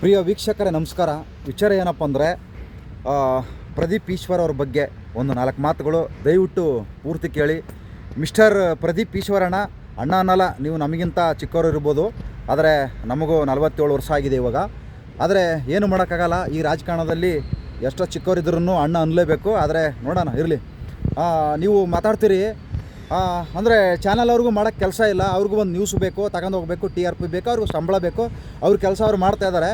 ಪ್ರಿಯ ವೀಕ್ಷಕರೇ, ನಮಸ್ಕಾರ. ವಿಚಾರ ಏನಪ್ಪ ಅಂದರೆ ಪ್ರದೀಪ್ ಈಶ್ವರ್ ಅವ್ರ ಬಗ್ಗೆ ಒಂದು ನಾಲ್ಕು ಮಾತುಗಳು ದಯವಿಟ್ಟು ಪೂರ್ತಿ ಕೇಳಿ. ಮಿಸ್ಟರ್ ಪ್ರದೀಪ್ ಈಶ್ವರಣ್ಣ, ಅಣ್ಣ ಅನ್ನಲ್ಲ, ನೀವು ನಮಗಿಂತ ಚಿಕ್ಕವರು ಇರ್ಬೋದು. ಆದರೆ ನಮಗೂ ನಲವತ್ತೇಳು ವರ್ಷ ಆಗಿದೆ ಇವಾಗ. ಆದರೆ ಏನು ಮಾಡೋಕ್ಕಾಗಲ್ಲ, ಈ ರಾಜಕಾರಣದಲ್ಲಿ ಎಷ್ಟೋ ಚಿಕ್ಕವರಿದ್ರೂ ಅಣ್ಣ ಅನ್ನಲೇಬೇಕು. ಆದರೆ ನೋಡೋಣ, ಇರಲಿ. ನೀವು ಮಾತಾಡ್ತೀರಿ ಅಂದರೆ ಚಾನಲ್ ಅವ್ರಿಗೂ ಮಾಡೋಕ್ಕೆ ಕೆಲಸ ಇಲ್ಲ. ಅವ್ರಿಗೂ ಒಂದು ನ್ಯೂಸ್ ಬೇಕು, ತಗೊಂಡು ಹೋಗಬೇಕು ಟಿ ಆರ್ ಪಿ ಬೇಕು, ಅವ್ರಿಗೂ ಸಂಬಳ ಬೇಕು. ಅವ್ರ ಕೆಲಸ ಅವ್ರು ಮಾಡ್ತಾ ಇದ್ದಾರೆ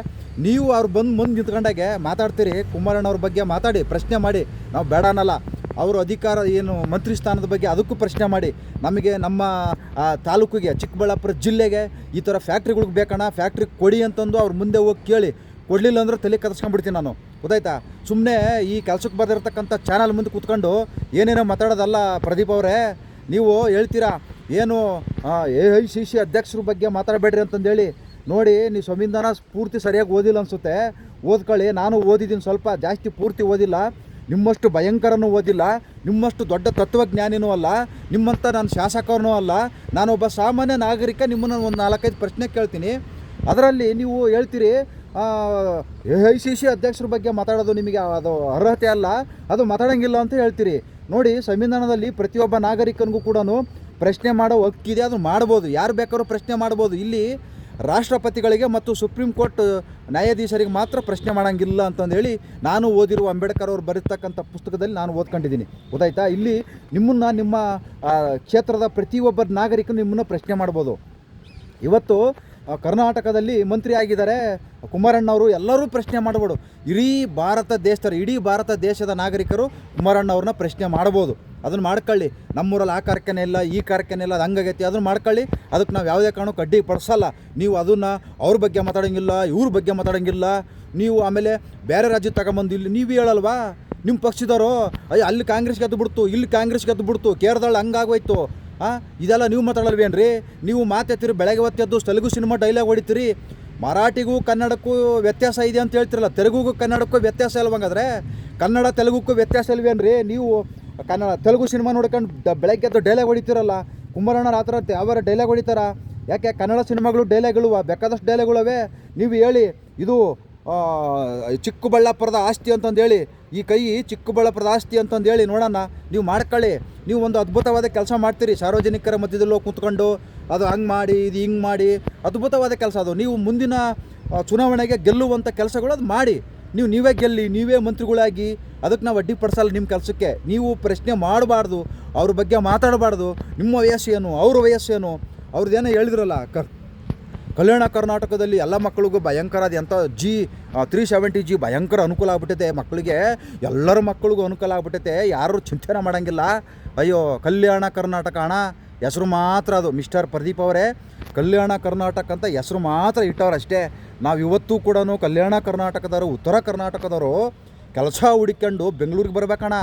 ನೀವು ಅವ್ರು ಬಂದು ಮುಂದೆ ನಿಂತ್ಕೊಂಡಾಗೆ ಮಾತಾಡ್ತೀರಿ ಕುಮಾರಣ್ಣವ್ರ ಬಗ್ಗೆ ಮಾತಾಡಿ, ಪ್ರಶ್ನೆ ಮಾಡಿ. ನಾವು ಬೇಡ ಅನ್ನಲ್ಲ. ಅವರು ಅಧಿಕಾರ ಏನು ಮಂತ್ರಿ ಸ್ಥಾನದ ಬಗ್ಗೆ ಅದಕ್ಕೂ ಪ್ರಶ್ನೆ ಮಾಡಿ. ನಮಗೆ ನಮ್ಮ ತಾಲೂಕಿಗೆ, ಚಿಕ್ಕಬಳ್ಳಾಪುರ ಜಿಲ್ಲೆಗೆ ಈ ಥರ ಫ್ಯಾಕ್ಟ್ರಿಗಳಿಗೆ ಬೇಕಣ್ಣ. ಫ್ಯಾಕ್ಟ್ರಿ ಕೊಡಿ ಅಂತಂದು ಅವ್ರು ಮುಂದೆ ಹೋಗಿ ಕೇಳಿ. ಕೊಡಲಿಲ್ಲ ಅಂದ್ರೆ ತಲೆ ಕದಸ್ಕೊಂಡ್ಬಿಡ್ತೀನಿ ನಾನು. ಗೊತ್ತಾಯ್ತಾ? ಸುಮ್ಮನೆ ಈ ಕೆಲಸಕ್ಕೆ ಬರ್ದಿರ್ತಕ್ಕಂಥ ಚಾನಲ್ ಮುಂದೆ ಕೂತ್ಕೊಂಡು ಏನೇನೋ ಮಾತಾಡೋದಲ್ಲ ಪ್ರದೀಪ್ ಅವರೇ. ನೀವು ಹೇಳ್ತೀರಾ? ಏನು? ಎ ಐ ಸಿ ಸಿ ಅಧ್ಯಕ್ಷರ ಬಗ್ಗೆ ಮಾತಾಡಬೇಡ್ರಿ ಅಂತಂದೇಳಿ. ನೋಡಿ ನೀವು ಸಂವಿಧಾನ ಪೂರ್ತಿ ಸರಿಯಾಗಿ ಓದಿಲ್ಲ ಅನಿಸುತ್ತೆ. ಓದ್ಕೊಳ್ಳಿ ನಾನು ಓದಿದ್ದೀನಿ ಸ್ವಲ್ಪ, ಜಾಸ್ತಿ ಪೂರ್ತಿ ಓದಿಲ್ಲ. ನಿಮ್ಮಷ್ಟು ಭಯಂಕರನೂ ಓದಿಲ್ಲ. ನಿಮ್ಮಷ್ಟು ದೊಡ್ಡ ತತ್ವಜ್ಞಾನಿನೂ ಅಲ್ಲ. ನಿಮ್ಮಂಥ ನಾನು ಶಾಸಕನೂ ಅಲ್ಲ. ನಾನೊಬ್ಬ ಸಾಮಾನ್ಯ ನಾಗರಿಕ, ನಿಮ್ಮನ್ನು ಒಂದು ನಾಲ್ಕೈದು ಪ್ರಶ್ನೆ ಕೇಳ್ತೀನಿ. ಅದರಲ್ಲಿ ನೀವು ಹೇಳ್ತೀರಿ ಐ ಸಿ ಸಿ ಅಧ್ಯಕ್ಷರ ಬಗ್ಗೆ ಮಾತಾಡೋದು ನಿಮಗೆ ಅದು ಅರ್ಹತೆ ಅಲ್ಲ. ಅದು ಮಾತಾಡೋಂಗಿಲ್ಲ ಅಂತ ಹೇಳ್ತೀರಿ. ನೋಡಿ, ಸಂವಿಧಾನದಲ್ಲಿ ಪ್ರತಿಯೊಬ್ಬ ನಾಗರಿಕನಿಗೂ ಕೂಡ ಪ್ರಶ್ನೆ ಮಾಡೋ ಹಕ್ಕಿದೆ, ಅದು ಮಾಡ್ಬೋದು. ಯಾರು ಬೇಕಾದ್ರೂ ಪ್ರಶ್ನೆ ಮಾಡ್ಬೋದು. ಇಲ್ಲಿ ರಾಷ್ಟ್ರಪತಿಗಳಿಗೆ ಮತ್ತು ಸುಪ್ರೀಂ ಕೋರ್ಟ್ ನ್ಯಾಯಾಧೀಶರಿಗೆ ಮಾತ್ರ ಪ್ರಶ್ನೆ ಮಾಡೋಂಗಿಲ್ಲ ಅಂತಂದೇಳಿ ನಾನು ಓದಿರುವ ಅಂಬೇಡ್ಕರ್ ಅವರು ಬರೀತಕ್ಕಂಥ ಪುಸ್ತಕದಲ್ಲಿ ನಾನು ಓದ್ಕೊಂಡಿದ್ದೀನಿ. ಗೊತ್ತಾಯ್ತಾ? ಇಲ್ಲಿ ನಿಮ್ಮನ್ನು, ನಿಮ್ಮ ಕ್ಷೇತ್ರದ ಪ್ರತಿಯೊಬ್ಬ ನಾಗರಿಕನು ನಿಮ್ಮನ್ನು ಪ್ರಶ್ನೆ ಮಾಡ್ಬೋದು. ಇವತ್ತು ಕರ್ನಾಟಕದಲ್ಲಿ ಮಂತ್ರಿ ಆಗಿದ್ದಾರೆ ಕುಮಾರಣ್ಣವರು. ಎಲ್ಲರೂ ಪ್ರಶ್ನೆ ಮಾಡ್ಬೋದು. ಇಡೀ ಭಾರತ ದೇಶದವರು ಇಡೀ ಭಾರತ ದೇಶದ ನಾಗರಿಕರು ಕುಮಾರಣ್ಣವ್ರನ್ನ ಪ್ರಶ್ನೆ ಮಾಡ್ಬೋದು. ಅದನ್ನು ಮಾಡ್ಕೊಳ್ಳಿ. ನಮ್ಮೂರಲ್ಲಿ ಆ ಕಾರ್ಖಾನೆ ಇಲ್ಲ, ಈ ಕಾರ್ಖಾನೆ ಇಲ್ಲ, ಅದು ಹಂಗಾಗೈತಿ. ಅದನ್ನು ಮಾಡ್ಕೊಳ್ಳಿ. ಅದಕ್ಕೆ ನಾವು ಯಾವುದೇ ಕಾರಣಕ್ಕೂ ಕಡ್ಡಿ ಪಡಿಸಲ್ಲ. ನೀವು ಅದನ್ನು ಅವ್ರ ಬಗ್ಗೆ ಮಾತಾಡೋಂಗಿಲ್ಲ, ಇವ್ರ ಬಗ್ಗೆ ಮಾತಾಡೋಂಗಿಲ್ಲ. ನೀವು ಆಮೇಲೆ ಬೇರೆ ರಾಜ್ಯ ತಗೊಂಬಂದು ಇಲ್ಲಿ, ನೀವು ಹೇಳಲ್ವಾ? ನಿಮ್ಮ ಪಕ್ಷದವರು, ಅಯ್ಯ, ಅಲ್ಲಿ ಕಾಂಗ್ರೆಸ್ಗೆ ಅದು ಬಿಡ್ತು, ಇಲ್ಲಿ ಕಾಂಗ್ರೆಸ್ಗೆ ಅದು ಬಿಡ್ತು, ಕೇರಳದಲ್ಲಿ ಹಂಗಾಗೋಯ್ತು ಹಾಂ ಇದೆಲ್ಲ ನೀವು ಮಾತಾಡಲ್ವೇನ್ರಿ ನೀವು ಮಾತಾಡ್ತೀರಿ ಬೆಳಗ್ಗೆ ಹೊತ್ತೆದ್ದು ತೆಲುಗು ಸಿನಿಮಾ ಡೈಲಾಗ್ ಹೊಡಿತೀರಿ. ಮರಾಠಿಗೂ ಕನ್ನಡಕ್ಕೂ ವ್ಯತ್ಯಾಸ ಇದೆ ಅಂತ ಹೇಳ್ತಿರಲ್ಲ, ತೆಲುಗುಗೂ ಕನ್ನಡಕ್ಕೂ ವ್ಯತ್ಯಾಸ ಇಲ್ವಂಗಾದ್ರೆ, ಕನ್ನಡ ತೆಲುಗುಕ್ಕೂ ವ್ಯತ್ಯಾಸ ಇಲ್ವೇನ್ರಿ? ನೀವು ಕನ್ನಡ, ತೆಲುಗು ಸಿನಿಮಾ ನೋಡ್ಕೊಂಡು ಬೆಳಗ್ಗೆ ಎದ್ದು ಡೈಲಾಗ್ ಹೊಡಿತೀರಲ್ಲ ಕುಮಾರಣ್ಣ ಆ ಥರ ಯಾವ ಡೈಲಾಗ್ ಹೊಡಿತಾರ. ಯಾಕೆ ಕನ್ನಡ ಸಿನಿಮಾಗಳು ಡೈಲಾಗ್ಗಳು ಬೇಕಾದಷ್ಟು ಡೈಲಾಗ್ಗಳವೆ ನೀವು ಹೇಳಿ, ಇದು ಚಿಕ್ಕಬಳ್ಳಾಪುರದ ಆಸ್ತಿ ಅಂತಂದು ಹೇಳಿ ಈ ಕೈ ಚಿಕ್ಕಬಳ್ಳಾಪುರದ ಆಸ್ತಿ ಅಂತಂದು ಹೇಳಿ ನೋಡೋಣ ನೀವು ಮಾಡ್ಕೊಳ್ಳಿ ನೀವು ಒಂದು ಅದ್ಭುತವಾದ ಕೆಲಸ ಮಾಡ್ತೀರಿ. ಸಾರ್ವಜನಿಕರ ಮಧ್ಯದಲ್ಲಿ ಕೂತ್ಕೊಂಡು ಅದು ಹಂಗೆ ಮಾಡಿ, ಇದು ಹಿಂಗೆ ಮಾಡಿ, ಅದ್ಭುತವಾದ ಕೆಲಸ ಅದು. ನೀವು ಮುಂದಿನ ಚುನಾವಣೆಗೆ ಗೆಲ್ಲುವಂಥ ಕೆಲಸಗಳು ಅದು ಮಾಡಿ. ನೀವು ನೀವೇ ಗೆಲ್ಲಿ, ನೀವೇ ಮಂತ್ರಿಗಳಾಗಿ ಅದಕ್ಕೆ ನಾವು ಅಡ್ಡಿಪಡಿಸಲ್ಲ ನಿಮ್ಮ ಕೆಲಸಕ್ಕೆ. ನೀವು ಪ್ರಶ್ನೆ ಮಾಡಬಾರ್ದು, ಅವ್ರ ಬಗ್ಗೆ ಮಾತಾಡಬಾರ್ದು. ನಿಮ್ಮ ವಯಸ್ಸು ಏನು, ಅವ್ರ ವಯಸ್ಸು ಏನು? ಅವ್ರದ್ದೇನೋ ಹೇಳಿದ್ರಲ್ಲ, ಕರ್ ಕಲ್ಯಾಣ ಕರ್ನಾಟಕದಲ್ಲಿ ಎಲ್ಲ ಮಕ್ಕಳಿಗೂ ಭಯಂಕರ ಎಂಥ ಜಿ ತ್ರೀ ಸೆವೆಂಟಿ ಜಿ ಭಯಂಕರ ಅನುಕೂಲ ಆಗ್ಬಿಟ್ಟೈತೆ ಮಕ್ಕಳಿಗೆ ಎಲ್ಲರ ಮಕ್ಕಳಿಗೂ ಅನುಕೂಲ ಆಗ್ಬಿಟ್ಟೈತೆ ಯಾರು ಚಿಂತನೆ ಮಾಡೋಂಗಿಲ್ಲ. ಅಯ್ಯೋ, ಕಲ್ಯಾಣ ಕರ್ನಾಟಕ ಅಣ್ಣ, ಹೆಸರು ಮಾತ್ರ ಅದು. ಮಿಸ್ಟರ್ ಪ್ರದೀಪ್ ಅವರೇ, ಕಲ್ಯಾಣ ಕರ್ನಾಟಕ ಅಂತ ಹೆಸರು ಮಾತ್ರ ಇಟ್ಟವ್ರು ನಾವು ಇವತ್ತು ಕೂಡ ಕಲ್ಯಾಣ ಕರ್ನಾಟಕದವರು, ಉತ್ತರ ಕರ್ನಾಟಕದವರು ಕೆಲಸ ಹುಡುಕೊಂಡು ಬೆಂಗಳೂರಿಗೆ ಬರಬೇಕಣ್ಣ.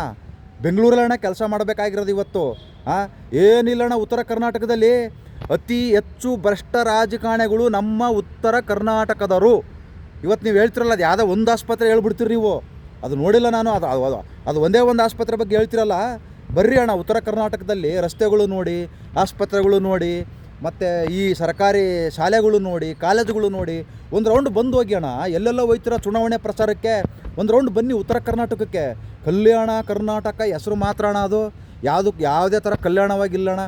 ಬೆಂಗಳೂರಲ್ಲಣ್ಣ ಕೆಲಸ ಮಾಡಬೇಕಾಗಿರೋದು ಇವತ್ತು. ಹಾಂ ಏನಿಲ್ಲಣ್ಣ ಉತ್ತರ ಕರ್ನಾಟಕದಲ್ಲಿ? ಅತಿ ಹೆಚ್ಚು ಭ್ರಷ್ಟ ರಾಜಕಾರಣಿಗಳು ನಮ್ಮ ಉತ್ತರ ಕರ್ನಾಟಕದವರು. ಇವತ್ತು ನೀವು ಹೇಳ್ತಿರಲ್ಲ, ಅದು ಯಾವುದೋ ಒಂದು ಆಸ್ಪತ್ರೆ ಹೇಳ್ಬಿಡ್ತೀರಿ ನೀವು. ಅದು ನೋಡಿಲ್ಲ ನಾನು, ಅದು ಅದು ಅದು ಒಂದೇ ಒಂದು ಆಸ್ಪತ್ರೆ ಬಗ್ಗೆ ಹೇಳ್ತಿರಲ್ಲ. ಬರ್ರಿ ಅಣ್ಣ, ಉತ್ತರ ಕರ್ನಾಟಕದಲ್ಲಿ ರಸ್ತೆಗಳು ನೋಡಿ, ಆಸ್ಪತ್ರೆಗಳು ನೋಡಿ, ಮತ್ತು ಈ ಸರ್ಕಾರಿ ಶಾಲೆಗಳು ನೋಡಿ, ಕಾಲೇಜುಗಳು ನೋಡಿ, ಒಂದು ರೌಂಡ್ ಬಂದು ಹೋಗಿ ಅಣ್ಣ. ಎಲ್ಲೆಲ್ಲ ಹೋಯ್ತಿರ ಚುನಾವಣೆ ಪ್ರಚಾರಕ್ಕೆ? ಒಂದು ರೌಂಡ್ ಬನ್ನಿ ಉತ್ತರ ಕರ್ನಾಟಕಕ್ಕೆ. ಕಲ್ಯಾಣ ಕರ್ನಾಟಕ ಹೆಸರು ಮಾತ್ರ ಅಣ್ಣ ಅದು. ಯಾವುದಕ್ಕೆ ಯಾವುದೇ ಥರ ಕಲ್ಯಾಣವಾಗಿಲ್ಲಣ್ಣ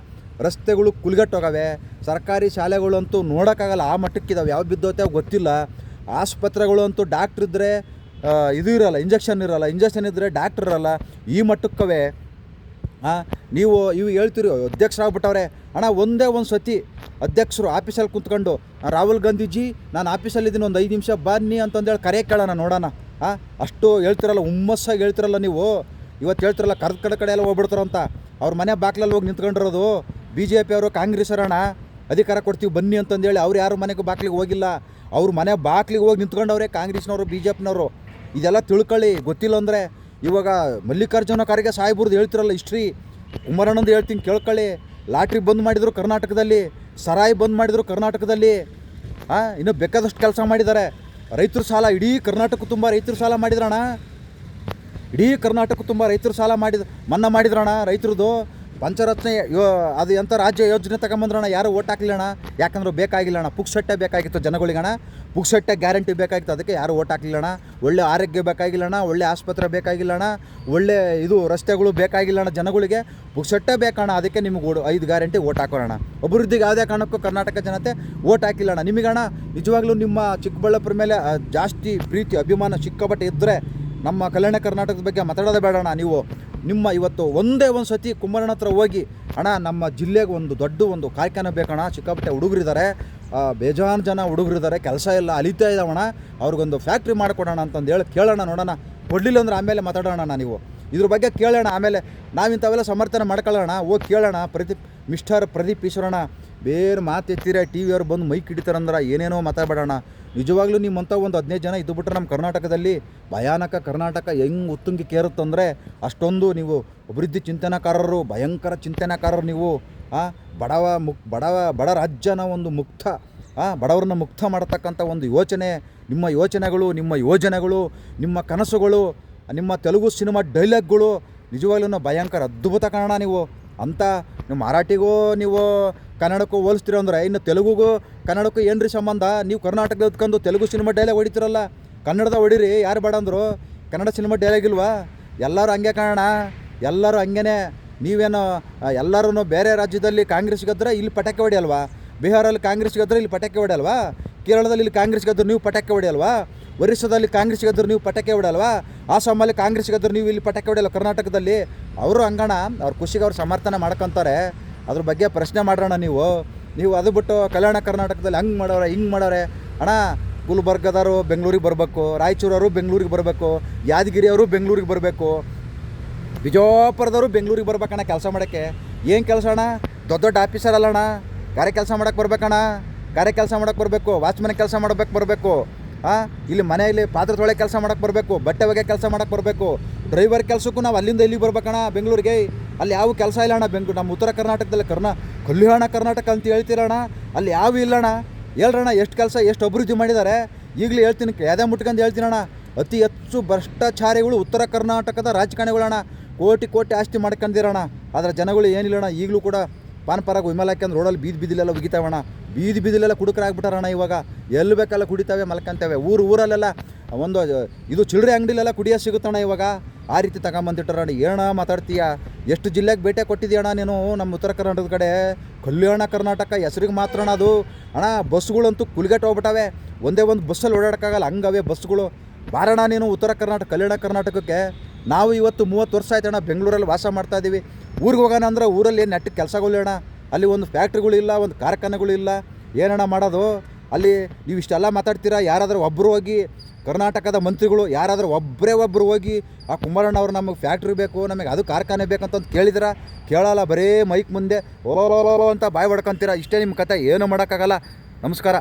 ರಸ್ತೆಗಳು ಕುಲ್ಗಟ್ಟೋಗವೆ, ಸರ್ಕಾರಿ ಶಾಲೆಗಳಂತೂ ನೋಡೋಕ್ಕಾಗಲ್ಲ, ಆ ಮಟ್ಟಕ್ಕಿದಾವೆ ಯಾವ ಬಿದ್ದೋತೆ ಗೊತ್ತಿಲ್ಲ. ಆಸ್ಪತ್ರೆಗಳಂತೂ ಡಾಕ್ಟ್ರ್ ಇದ್ದರೆ ಇದು ಇರಲ್ಲ, ಇಂಜೆಕ್ಷನ್ ಇರೋಲ್ಲ, ಇಂಜೆಕ್ಷನ್ ಇದ್ದರೆ ಡಾಕ್ಟ್ರ್ ಇರೋಲ್ಲ, ಈ ಮಟ್ಟಕ್ಕವೆ. ಹಾಂ ನೀವು ಇವು ಹೇಳ್ತೀರಿ, ಅಧ್ಯಕ್ಷರಾಗ್ಬಿಟ್ಟವ್ರೆ. ಅಣ್ಣ, ಒಂದೇ ಒಂದು ಸತಿ ಅಧ್ಯಕ್ಷರು ಆಫೀಸಲ್ಲಿ ಕುಂತ್ಕೊಂಡು ರಾಹುಲ್ ಗಾಂಧೀಜಿ, ನಾನು ಆಫೀಸಲ್ಲಿದ್ದೀನಿ ಒಂದು ಐದು ನಿಮಿಷ ಬನ್ನಿ ಅಂತಂದೇಳಿ ಕರೆ ಕೇಳೋಣ ನೋಡೋಣ. ಹಾಂ ಅಷ್ಟು ಹೇಳ್ತಿರಲ್ಲ, ಹುಮ್ಮಸ್ಸಾಗಿ ಹೇಳ್ತಿರಲ್ಲ ನೀವು. ಇವತ್ತು ಹೇಳ್ತಿರಲ್ಲ ಕರ್ದ ಕಡೆ ಕಡೆ ಎಲ್ಲ ಹೋಗ್ಬಿಡ್ತಾರಂತ. ಅವ್ರ ಮನೆ ಬಾಕ್ಲಲ್ಲಿ ಹೋಗಿ ನಿಂತ್ಕೊಂಡಿರೋದು. ಬಿ ಜೆ ಪಿ ಅವರು ಕಾಂಗ್ರೆಸ್ ಅಣ್ಣ ಅಧಿಕಾರ ಕೊಡ್ತೀವಿ, ಬನ್ನಿ ಅಂತಂದೇಳಿ ಅವ್ರು ಯಾರು ಮನೆಗೆ ಬಾಕ್ಲಿಗೆ ಹೋಗಿಲ್ಲ. ಅವ್ರ ಮನೆ ಬಾಕ್ಲಿಗೆ ಹೋಗಿ ನಿಂತ್ಕೊಂಡವ್ರೆ ಕಾಂಗ್ರೆಸ್ನವರು ಬಿ ಜೆ ಪಿನವರು ಇದೆಲ್ಲ ತಿಳ್ಕೊಳ್ಳಿ, ಗೊತ್ತಿಲ್ಲ ಅಂದರೆ ಇವಾಗ ಮಲ್ಲಿಕಾರ್ಜುನ ಖರ್ಗೆ ಸಾಹೇಬ್ರದ್ದು ಹೇಳ್ತಿರಲ್ಲ ಹಿಸ್ಟ್ರಿ ಕುಮಾರಣ್ಣಂದು ಹೇಳ್ತೀನಿ, ಕೇಳ್ಕೊಳ್ಳಿ. ಲಾಟ್ರಿ ಬಂದ್ ಮಾಡಿದರು ಕರ್ನಾಟಕದಲ್ಲಿ, ಸರಾಯಿ ಬಂದ್ ಮಾಡಿದರು ಕರ್ನಾಟಕದಲ್ಲಿ. ಹಾಂ ಇನ್ನೂ ಬೇಕಾದಷ್ಟು ಕೆಲಸ ಮಾಡಿದ್ದಾರೆ. ರೈತರ ಸಾಲ, ಇಡೀ ಕರ್ನಾಟಕ ತುಂಬ ರೈತರು ಸಾಲ ಮಾಡಿದ್ರಣ್ಣ. ಇಡೀ ಕರ್ನಾಟಕ ತುಂಬ ರೈತರು ಸಾಲ ಮಾಡಿದ, ಮನ್ನಾ ಮಾಡಿದ್ರಣ್ಣ ರೈತರದು. ಪಂಚರತ್ನ ಯೋ ಅದು ಎಂಥ ರಾಜ್ಯ ಯೋಜನೆ ತಗೊಂಬಂದ್ರಣ ಯಾರು ಓಟ್ ಹಾಕ್ಲಿಲ್ಲಣ್ಣ ಯಾಕಂದ್ರೆ ಬೇಕಾಗಿಲ್ಲಣ್ಣ ಪುಕ್ಸಟ್ಟೆ ಬೇಕಾಗಿತ್ತು ಜನಗಳಿಗಣ ಪುಕ್ಸಟ್ಟೆ ಗ್ಯಾರಂಟಿ ಬೇಕಾಗಿತ್ತು. ಅದಕ್ಕೆ ಯಾರು ಓಟ್ ಹಾಕ್ಲಿಲ್ಲಣ್ಣ ಒಳ್ಳೆ ಆರೋಗ್ಯ ಬೇಕಾಗಿಲ್ಲಣ್ಣ ಒಳ್ಳೆ ಆಸ್ಪತ್ರೆ ಬೇಕಾಗಿಲ್ಲಣ್ಣ ಒಳ್ಳೆ ಇದು ರಸ್ತೆಗಳು ಬೇಕಾಗಿಲ್ಲಣ್ಣ ಜನಗಳಿಗೆ. ಪುಕ್ಸಟ್ಟೆ ಬೇಕಣ್ಣ ಅದಕ್ಕೆ ನಿಮ್ಗೆ ಓಡು ಐದು ಗ್ಯಾರಂಟಿ ಓಟ್ ಹಾಕೋಣ ಅಭಿವೃದ್ಧಿಗೆ ಯಾವುದೇ ಕಾರಣಕ್ಕೂ ಕರ್ನಾಟಕ ಜನತೆ ಓಟ್ ಹಾಕಿಲ್ಲಣ್ಣ ನಿಮಗಣ ನಿಜವಾಗ್ಲೂ ನಿಮ್ಮ ಚಿಕ್ಕಬಳ್ಳಾಪುರ ಮೇಲೆ ಜಾಸ್ತಿ ಪ್ರೀತಿ, ಅಭಿಮಾನ ಸಿಕ್ಕಾಪಟ್ಟೆ ಇದ್ದರೆ ನಮ್ಮ ಕಲ್ಯಾಣ ಕರ್ನಾಟಕದ ಬಗ್ಗೆ ಮಾತಾಡೋದೇ ಬೇಡಣ್ಣ ನೀವು. ನಿಮ್ಮ ಇವತ್ತು ಒಂದೇ ಒಂದು ಸತಿ ಕುಮಾರಣ್ಣ ಹತ್ರ ಹೋಗಿ, ಅಣ್ಣ, ನಮ್ಮ ಜಿಲ್ಲೆಗೆ ಒಂದು ದೊಡ್ಡ ಒಂದು ಕಾರ್ಖಾನೆ ಬೇಕಣ ಚಿಕ್ಕಪಟ್ಟೆ ಹುಡುಗರಿದ್ದಾರೆ ಬೇಜಾನ್ ಜನ ಹುಡುಗರಿದ್ದಾರೆ ಕೆಲಸ ಎಲ್ಲ ಅಲಿತಾ ಇದ್ದಾವಣ್ಣ ಅವ್ರಿಗೊಂದು ಫ್ಯಾಕ್ಟ್ರಿ ಮಾಡಿಕೊಡೋಣ ಅಂತಂದು ಹೇಳಿ ಕೇಳೋಣ ನೋಡೋಣ. ಕೊಡಲಿಲ್ಲ ಅಂದ್ರೆ ಆಮೇಲೆ ಮಾತಾಡೋಣ ನೀವು. ಇದ್ರ ಬಗ್ಗೆ ಕೇಳೋಣ. ಆಮೇಲೆ ನಾವಿಂಥವೆಲ್ಲ ಸಮರ್ಥನೆ ಮಾಡ್ಕೊಳ್ಳೋಣ. ಹೋಗಿ ಕೇಳೋಣ. ಪ್ರದೀಪ್ ಮಿಸ್ಟರ್ ಪ್ರದೀಪ್ ಈಶ್ವರಣ ಬೇರೆ ಮಾತು ಎತ್ತಿರ ಟಿ ವಿಯವ್ರು ಬಂದು ಮೈಕ್ ಹಿಡಿತಾರಂದ್ರೆ ಏನೇನೋ ಮಾತಾಡಬೇಡೋಣ ನಿಜವಾಗ್ಲೂ ನಿಮ್ಮಂಥ ಒಂದು ಹದಿನೈದು ಜನ ಇದ್ದು ಬಿಟ್ಟರೆ ನಮ್ಮ ಕರ್ನಾಟಕದಲ್ಲಿ ಭಯಾನಕ ಕರ್ನಾಟಕ ಹೆಂಗೆ ಉತ್ತುಂಗಿ ಕೇರುತ್ತಂದರೆ ಅಷ್ಟೊಂದು ನೀವು ಅಭಿವೃದ್ಧಿ ಚಿಂತನಕಾರರು ಭಯಂಕರ ಚಿಂತನಕಾರರು ನೀವು ಆ, ಬಡವ ಮುಕ್ ಬಡವ ಬಡ ರಾಜ್ಯನ ಒಂದು ಮುಕ್ತ ಆ, ಬಡವರನ್ನ ಮುಕ್ತ ಮಾಡತಕ್ಕಂಥ ಒಂದು ಯೋಚನೆ ನಿಮ್ಮ ಯೋಚನೆಗಳು ನಿಮ್ಮ ಯೋಜನೆಗಳು ನಿಮ್ಮ ಕನಸುಗಳು ನಿಮ್ಮ ತೆಲುಗು ಸಿನಿಮಾ ಡೈಲಾಗ್ಗಳು ನಿಜವಾಗ್ಲೂ ಭಯಂಕರ ಅದ್ಭುತ ಕನ್ನಡ ನೀವು. ಅಂತ ನೀವು ಮರಾಠಿಗೂ, ನೀವು ಕನ್ನಡಕ್ಕೂ ಹೋಲಿಸ್ತೀರ ಅಂದ್ರೆ ಇನ್ನು ತೆಲುಗುಗೂ, ಕನ್ನಡಕ್ಕೂ ಏನು ರೀ ಸಂಬಂಧ? ನೀವು ಕರ್ನಾಟಕದ ಹೊತ್ಕೊಂಡು ತೆಲುಗು ಸಿನಿಮಾ ಡೈಲಾಗ್ ಹೊಡಿತೀರಲ್ಲ? ಕನ್ನಡದ ಹೊಡೀರಿ, ಯಾರು ಬೇಡ ಅಂದರು? ಕನ್ನಡ ಸಿನಿಮಾ ಡೈಲಾಗ್ ಇಲ್ವಾ? ಎಲ್ಲರೂ ಹಂಗೆ ಕಾರಣ. ಎಲ್ಲರೂ ಹಂಗೇನೆ. ನೀವೇನು ಎಲ್ಲರೂ ಬೇರೆ ರಾಜ್ಯದಲ್ಲಿ ಕಾಂಗ್ರೆಸ್ ಗೆದ್ರೆ ಇಲ್ಲಿ ಪಟಾಕಿ ಹೊಡೆಯಲ್ವಾ? ಬಿಹಾರಲ್ಲಿ ಕಾಂಗ್ರೆಸ್ ಗೆದ್ರೆ ಇಲ್ಲಿ ಪಟಾಕಿ ಹೊಡೆಯಲ್ವಾ? ಕೇರಳದಲ್ಲಿ ಇಲ್ಲಿ ಕಾಂಗ್ರೆಸ್ ಗೆದ್ರೆ ನೀವು ಪಟಾಕಿ ಹೊಡೆಯಲ್ವಾ? ಒರಿಸ್ಸಾದಲ್ಲಿ ಕಾಂಗ್ರೆಸ್ ಗೆದ್ರೆ ನೀವು ಪಟಾಕಿ ಹೊಡಲ್ವಾ ಆಸಾಮಲ್ಲಿ ಕಾಂಗ್ರೆಸ್ ಗೆದ್ರೆ ನೀವು ಇಲ್ಲಿ ಪಟಾಕಿ ಹೊಡೆಯಲ್ಲ ಕರ್ನಾಟಕದಲ್ಲಿ? ಅವರು ಅಂಗಣ ಅವ್ರ ಖುಷಿಗೆ ಅವ್ರು ಸಮರ್ಥನೆ ಮಾಡ್ಕೊತಾರೆ. ಅದ್ರ ಬಗ್ಗೆ ಪ್ರಶ್ನೆ ಮಾಡೋಣ ನೀವು. ನೀವು ಅದು ಬಿಟ್ಟು ಕಲ್ಯಾಣ ಕರ್ನಾಟಕದಲ್ಲಿ ಹಂಗೆ ಮಾಡೋರೆ, ಹಿಂಗೆ ಮಾಡೋರೆ? ಅಣ್ಣ, ಗುಲ್ಬರ್ಗದವರು ಬೆಂಗಳೂರಿಗೆ ಬರಬೇಕು, ರಾಯಚೂರವರು ಬೆಂಗಳೂರಿಗೆ ಬರಬೇಕು, ಯಾದಗಿರಿಯವರು ಬೆಂಗಳೂರಿಗೆ ಬರಬೇಕು ಬಿಜಾಪುರದವರು ಬೆಂಗಳೂರಿಗೆ ಬರ್ಬೇಕಣ್ಣ ಕೆಲಸ ಮಾಡೋಕ್ಕೆ. ಏನು ಕೆಲಸ ಅಣ್ಣ? ದೊಡ್ಡ ದೊಡ್ಡ ಆಫೀಸರ್ ಅಲ್ಲಣ್ಣ ಗಾರೆ ಕೆಲಸ ಮಾಡೋಕ್ಕೆ ಬರ್ಬೇಕಣ್ಣ. ಗಾರೆ ಕೆಲಸ ಮಾಡಕ್ಕೆ ಬರಬೇಕು ವಾಚ್ಮನ್ ಕೆಲಸ ಮಾಡಬೇಕು ಬರಬೇಕು. ಇಲ್ಲಿ ಮನೆಯಲ್ಲಿ ಪಾತ್ರೆ ತೊಳೆ ಕೆಲಸ ಮಾಡಕ್ಕೆ ಬರಬೇಕು, ಬಟ್ಟೆ ಒಗೆ ಕೆಲಸ ಮಾಡಕ್ಕೆ ಬರಬೇಕು. ಡ್ರೈವರ್ ಕೆಲಸಕ್ಕೂ ನಾವು ಅಲ್ಲಿಂದ ಇಲ್ಲಿಗೆ ಬರ್ಬೇಕಣ್ಣ ಬೆಂಗಳೂರಿಗೆ. ಅಲ್ಲಿ ಯಾವ ಕೆಲಸ ಇಲ್ಲ ಅಣ್ಣ, ಬೆಂಗ್ಳೂರು, ನಮ್ಮ ಉತ್ತರ ಕರ್ನಾಟಕದಲ್ಲಿ ಕರ್ನ, ಕಲ್ಯಾಣ ಕರ್ನಾಟಕ ಅಂತ ಹೇಳ್ತೀರಣ್ಣ ಅಲ್ಲಿ ಯಾವ ಇಲ್ಲಣ್ಣ ಹೇಳ್ರಣ್ಣ ಎಷ್ಟು ಕೆಲಸ, ಎಷ್ಟು ಅಭಿವೃದ್ಧಿ ಮಾಡಿದ್ದಾರೆ? ಈಗಲೂ ಹೇಳ್ತೀನಿ ಯಾವ್ದೇ ಮುಟ್ಕೊಂಡು ಹೇಳ್ತೀನಣ್ಣ ಅತಿ ಹೆಚ್ಚು ಭ್ರಷ್ಟಾಚಾರಿಗಳು ಉತ್ತರ ಕರ್ನಾಟಕದ ರಾಜಕಾರಣಿಗಳಣ್ಣ ಕೋಟಿ ಕೋಟಿ ಆಸ್ತಿ ಮಾಡ್ಕೊಂಡಿರೋಣ ಆದರೆ ಜನಗಳು ಏನಿಲ್ಲಣ್ಣ ಈಗಲೂ ಕೂಡ ಪಾನ್ ಪರಾಗ ವಿಮಲ ಹಾಕ್ಯಂದು ರೋಡಲ್ಲಿ ಬೀದಿ ಬೀದಿಲೆಲ್ಲ ಉಗಿತಾವಣ್ಣ ಬೀದಿ ಬೀದಿಲೆಲ್ಲ ಅಣ್ಣ ಇವಾಗ. ಎಲ್ಲಿ ಬೇಕಲ್ಲ ಕುಡಿತಾವೆ, ಮಲ್ಕಂತೇವೆ. ಊರು ಊರಲ್ಲೆಲ್ಲ ಒಂದು ಇದು ಚಿಲ್ಲರೆ ಅಂಗಡಿಲೆಲ್ಲ ಕುಡಿಯೋ ಸಿಗುತ್ತಣ್ಣ ಇವಾಗ. ಆ ರೀತಿ ತಗೊಂಬಂದಿಟ್ಟಾರಣ್ಣ ಏನ ಮಾತಾಡ್ತೀಯ? ಎಷ್ಟು ಜಿಲ್ಲೆಗೆ ಭೇಟಿ ಕೊಟ್ಟಿದ್ದೀಯಣ್ಣ ನೀನು? ನಮ್ಮ ಉತ್ತರ ಕರ್ನಾಟಕದ ಕಡೆ. ಕಲ್ಯಾಣ ಕರ್ನಾಟಕ ಹೆಸರಿಗೆ ಅಣ್ಣ ಅದು. ಅಣ್ಣ, ಬಸ್ಗಳಂತೂ ಕುಲ್ಗೆಟ್ ಹೋಗ್ಬಿಟ್ಟವೆ. ಒಂದೇ ಒಂದು ಬಸ್ಸಲ್ಲಿ ಓಡಾಡೋಕ್ಕಾಗಲ್ಲ. ಹಂಗವೆ ಬಸ್ಗಳು. ಬಾರಣ ನೀನು ಉತ್ತರ ಕರ್ನಾಟಕ ಕಲ್ಯಾಣ ಕರ್ನಾಟಕಕ್ಕೆ. ನಾವು ಇವತ್ತು ಮೂವತ್ತು ವರ್ಷ ಆಯ್ತಣ್ಣ ಬೆಂಗಳೂರಲ್ಲಿ ವಾಸ ಮಾಡ್ತಾ ಇದ್ದೀವಿ ಊರಿಗೆ ಹೋಗೋಣ ಅಂದ್ರೆ ಊರಲ್ಲಿ ನೆಟ್ಟ ಕೆಲಸಗಳಿಲ್ಲ ಅಲ್ಲಿ ಒಂದು ಫ್ಯಾಕ್ಟ್ರಿಗಳಿಲ್ಲ ಒಂದು ಕಾರ್ಖಾನೆಗಳಿಲ್ಲ ಏನಣ್ಣ ಮಾಡೋದು? ಅಲ್ಲಿ ನೀವು ಇಷ್ಟೆಲ್ಲ ಮಾತಾಡ್ತೀರಾ? ಯಾರಾದರೂ ಒಬ್ಬರು ಹೋಗಿ, ಕರ್ನಾಟಕದ ಮಂತ್ರಿಗಳು ಯಾರಾದರೂ ಒಬ್ಬರೇ ಒಬ್ಬರು ಹೋಗಿ, ಆ ಕುಮಾರಣ್ಣ ಅವ್ರು ನಮಗೆ ಫ್ಯಾಕ್ಟ್ರಿ ಬೇಕು, ನಮಗೆ ಅದು ಕಾರ್ಖಾನೆ ಬೇಕಂತಂದು ಕೇಳಿದ್ರೆ? ಕೇಳಲ್ಲ, ಬರೀ ಮೈಕ್ ಮುಂದೆ ಓಲೋ ಅಂತ ಬಾಯ್ ಹೊಡ್ಕೊಂತೀರ? ಇಷ್ಟೇ ನಿಮ್ಮ ಕತೆ, ಏನು ಮಾಡೋಕ್ಕಾಗಲ್ಲ. ನಮಸ್ಕಾರ.